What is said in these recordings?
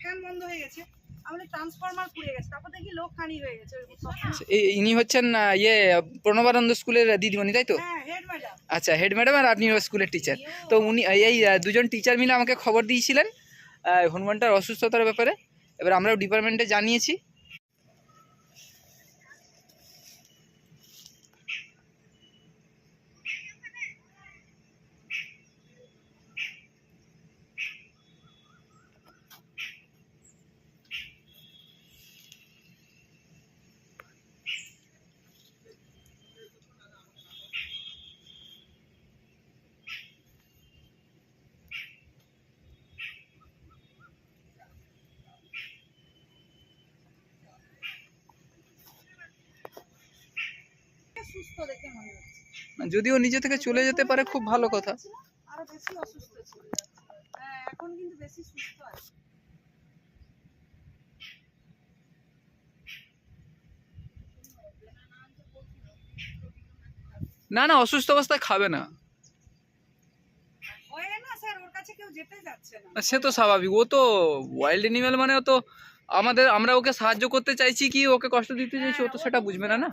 হয়ে গেছে আমাদের ট্রান্সফরমার পুড়ে গেছে তারপর দেখি লোক খানি হয়ে গেছে। আচ্ছা, ইনি হচ্ছেন ইয়ে প্রণবানন্দ স্কুলের দিদিমণি তাই তো? হ্যাঁ আচ্ছা হেড ম্যাডাম আর আপনি স্কুলের টিচার তো উনি এই এই, দুজন টিচার মিলে আমাকে খবর দিয়েছিলেন হনুমানটার অসুস্থতার ব্যাপারে। এবার আমরাও ডিপার্টমেন্টে জানিয়েছি। দেখে মনে হচ্ছে। যদিও নিজে থেকে চলে যেতে পারে খুব ভালো কথা। আরও বেশি অসুস্থ ছিল হ্যাঁ এখন কিন্তু বেশি সুস্থ আছে। না না অসুস্থ অবস্থায় খাবে না, সে তো স্বাভাবিক। ও তো ওয়াইল্ড এনিম্যাল মানে ও তো আমাদের আমরা ওকে সাহায্য করতে চাইছি কি ওকে কষ্ট দিতে চাইছি ও তো সেটা বুঝবে না না?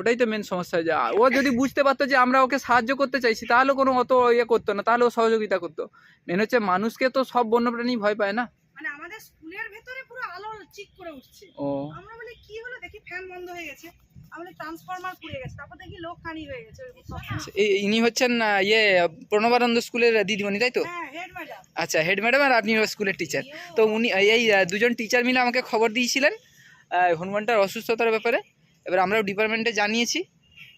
ওটাই তো মেন সমস্যা যে ও যদি বুঝতে পারতো যে আমরা ওকে সাহায্য করতে চাইছি তাহলে কোনো অত ইয়ে করতো না তাহলে ও সহযোগিতা করতো। মেন হচ্ছে মানুষকে তো সব বন্যপ্রাণী ভয় পায় না? মানে আমাদের স্কুলের ভেতরে পুরো আলো চিক করে উঠছে। ও। আমরা বলি কি হলো? দেখি ফ্যান বন্ধ হয়ে গেছে। আমাদের ট্রান্সফরমার পুড়ে গেছে। তারপর দেখি লোক খানি হয়ে গেছে। ওই তখন। আচ্ছা, এই- ইনি হচ্ছেন ইয়ে প্রণবানন্দ স্কুলের দিদিমণি তাই তো? হ্যাঁ আচ্ছা হেড ম্যাডাম আর আপনি স্কুলের টিচার তো উনি এই, দুজন টিচার মিলে আমাকে খবর দিয়েছিলেন হনুমানটার অসুস্থতার ব্যাপারে। এবার আমরাও ডিপার্টমেন্টে জানিয়েছি।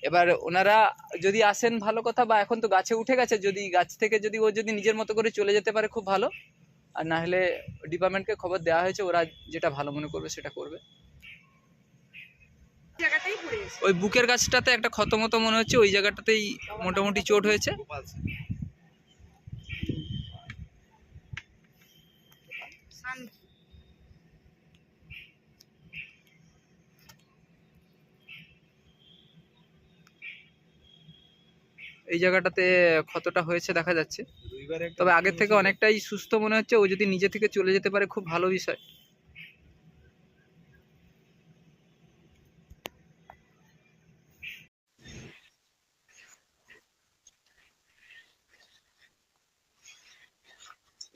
এবার ওনারা যদি আসেন ভালো কথা বা এখন তো গাছে উঠে গেছে যদি গাছ থেকে যদি ও যদি নিজের মতো করে চলে যেতে পারে খুব ভালো। আর না হলে ডিপার্টমেন্টকে খবর দেওয়া হয়েছে ওরা যেটা ভালো মনে করবে সেটা করবে। ওই বুকের গাছটাতে একটা ক্ষত মতো মনে হচ্ছে ওই জায়গাটাতেই মোটামুটি চোট হয়েছে। শান্তি। এই জায়গাটাতে ক্ষতটা হয়েছে দেখা যাচ্ছে। তবে আগের থেকে অনেকটাই সুস্থ মনে হচ্ছে ও যদি নিজে থেকে চলে যেতে পারে খুব ভালো বিষয়।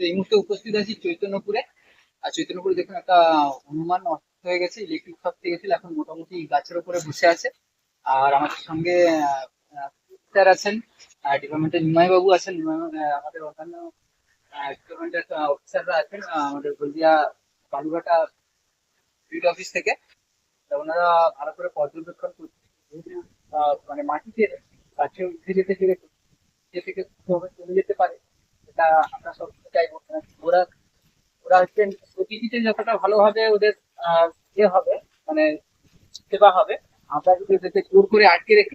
এই মুহূর্তে উপস্থিত আছি চৈতন্যপুরে। আর চৈতন্যপুরে দেখুন একটা হনুমান অসুস্থ হয়ে গেছে ইলেকট্রিক শক থেকে গেছিল এখন মোটামুটি গাছের উপরে বসে আছে। আর আমাদের সঙ্গে স্যার আছেন ডিপার্টমেন্টের নিমাই বাবু আছেন আমাদের অন্যান্য ডিপার্টমেন্টের অফিসাররা আছেন আমাদের হলদিয়া বালুঘাটা ফিল্ড অফিস থেকে। ওনারা ভালো করে পর্যবেক্ষণ করছে মানে মাটিতে গাছে উঠে যেতে গেলে যে থেকে চলে যেতে পারে এটা আমরা সব চাইব। ওরা ওরা হচ্ছে প্রকৃতিতে যতটা ভালোভাবে ওদের ইয়ে হবে মানে সেবা হবে, আমরা যদি ওদেরকে জোর করে আটকে রেখে